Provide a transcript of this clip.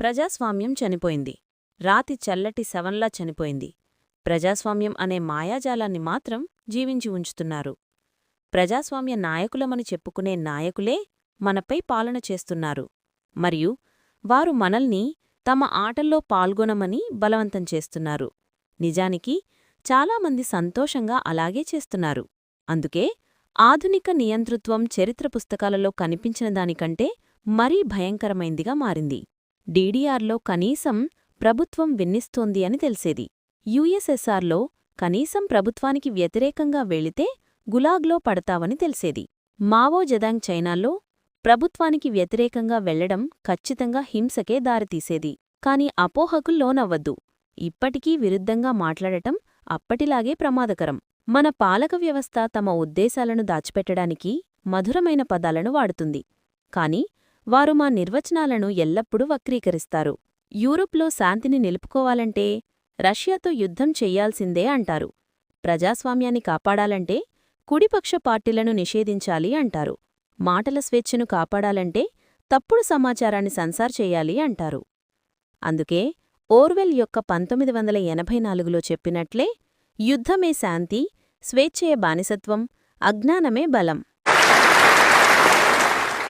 ప్రజాస్వామ్యం చనిపోయింది. రాతి చల్లటి శవంలా చనిపోయింది. ప్రజాస్వామ్యం అనే మాయాజాలాన్ని మాత్రం జీవించి ఉంచుతున్నారు. ప్రజాస్వామ్య నాయకులమని చెప్పుకునే నాయకులే మనపై పాలన చేస్తున్నారు. మరియు వారు మనల్ని తమ ఆటల్లో పాల్గొనమని బలవంతం చేస్తున్నారు. నిజానికి చాలామంది సంతోషంగా అలాగే చేస్తున్నారు. అందుకే ఆధునిక నియంతృత్వం చరిత్ర పుస్తకాలలో కనిపించిన దానికంటే మరీ భయంకరమైందిగా మారింది. డీడీఆర్లో కనీసం ప్రభుత్వం విన్నిస్తోంది అని తెలిసేది. యుఎస్ఎస్ఆర్లో కనీసం ప్రభుత్వానికి వ్యతిరేకంగా వెళితే గులాగ్లో పడతావని తెలిసేది. మావో జదాంగ్ చైనాలో ప్రభుత్వానికి వ్యతిరేకంగా వెళ్ళడం ఖచ్చితంగా హింసకే దారితీసేది. కాని అపోహకు లోనవ్వద్దు. ఇప్పటికీ విరుద్ధంగా మాట్లాడటం అప్పటిలాగే ప్రమాదకరం. మన పాలక వ్యవస్థ తమ ఉద్దేశాలను దాచిపెట్టడానికి మధురమైన పదాలను వాడుతుంది. కాని వారు మా నిర్వచనాలను ఎల్లప్పుడూ వక్రీకరిస్తారు. యూరోప్లో శాంతిని నిలుపుకోవాలంటే రష్యాతో యుద్ధం చెయ్యాల్సిందే అంటారు. ప్రజాస్వామ్యాన్ని కాపాడాలంటే కుడిపక్ష పార్టీలను నిషేధించాలి అంటారు. మాటల స్వేచ్ఛను కాపాడాలంటే తప్పుడు సమాచారాన్ని సన్సార్ చెయ్యాలి అంటారు. అందుకే ఓర్వెల్ యొక్క పంతొమ్మిది వందల ఎనభై నాలుగులో చెప్పినట్లే యుద్ధమే శాంతి స్వేచ్ఛయ బానిసత్వం అజ్ఞానమే బలం.